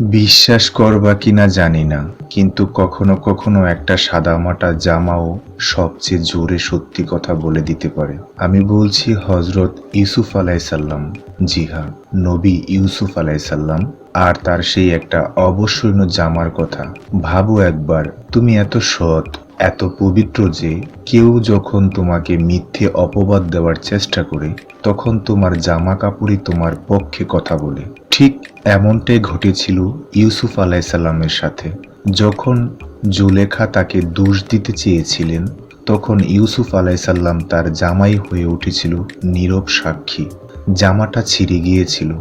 বিশ্বাস করবা কিনা জানি না, কিন্তু কখনো কখনো একটা সাদামাটা জামাও সবচেয়ে জোরে সত্যি কথা বলে দিতে পারে। আমি বলছি হজরত ইউসুফ আলাইসাল্লাম জি হ্যাঁ নবী ইউসুফ আলাইসাল্লাম আর তার সেই একটা অবশ্যই জামার কথা। ভাবো একবার, তুমি এত সৎ এত পবিত্র যে কেউ যখন তোমাকে মিথ্যে অপবাদ দেওয়ার চেষ্টা করে, তখন তোমার জামা কাপড়ই তোমার পক্ষে কথা বলে। ঠিক এমনটাই ঘটেছিল ইউসুফ আলাইসাল্লামের সাথে। যখন জুলেখা তাকে দোষ দিতে চেয়েছিলেন, তখন ইউসুফ আলাইসাল্লাম তার জামাই হয়ে উঠেছিল নীরব সাক্ষী। জামাটা ছিঁড়ে গিয়েছিল,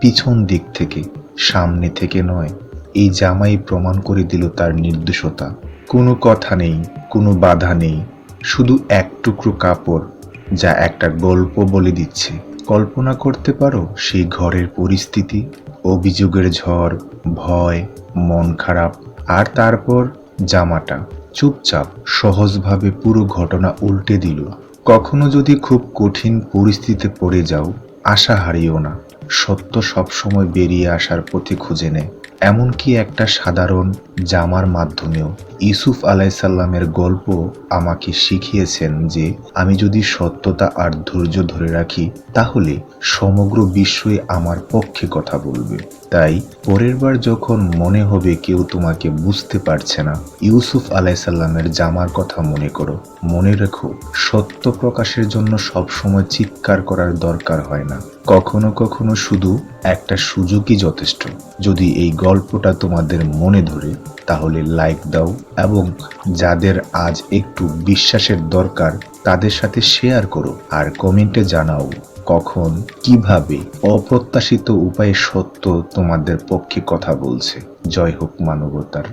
পিছন দিক থেকে, সামনে থেকে নয়। এই জামাই প্রমাণ করে দিল তার নির্দোষতা। কোনো কথা নেই, কোনো বাধা নেই, শুধু এক টুকরো কাপড়, যা একটা গল্প বলে দিচ্ছে। কল্পনা করতে পারো সেই ঘরের পরিস্থিতি, অভিযোগের ঝড়, ভয়, মন খারাপ, আর তারপর জামাটা। চুপচাপ, সহজভাবে পুরো ঘটনা উল্টে দিল। কখনো যদি খুব কঠিন পরিস্থিতিতে পড়ে যাও, আশা হারিও না। সত্য সবসময় বেরিয়ে আসার পথে খুঁজে নেয় এমনকি একটা সাধারণ জামার মাধ্যমেও। ইউসুফ আলাইসাল্লামের গল্প আমাকে শিখিয়েছেন যে, আমি যদি সত্যতা আর ধৈর্য ধরে রাখি, তাহলে সমগ্র বিশ্বই আমার পক্ষে কথা বলবে। তাই পরের বার যখন মনে হবে কেউ তোমাকে বুঝতে পারছে না, ইউসুফ আলাইসাল্লামের জামার কথা মনে করো। মনে রেখো, সত্য প্রকাশের জন্য সবসময় চিৎকার করার দরকার হয় না। কখনো কখনো শুধু একটা সুযোগই যথেষ্ট। যদি এই গল্পটা তোমাদের মনে ধরে, তাহলে লাইক দাও এবং যাদের আজ একটু বিশ্বাসের দরকার, তাদের সাথে শেয়ার করো। আর কমেন্টে জানাও কখন, কীভাবে অপ্রত্যাশিত উপায়ে সত্য তোমাদের পক্ষে কথা বলছে। জয় হোক মানবতার,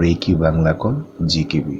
রেকি বাংলা কল, জিকেবি।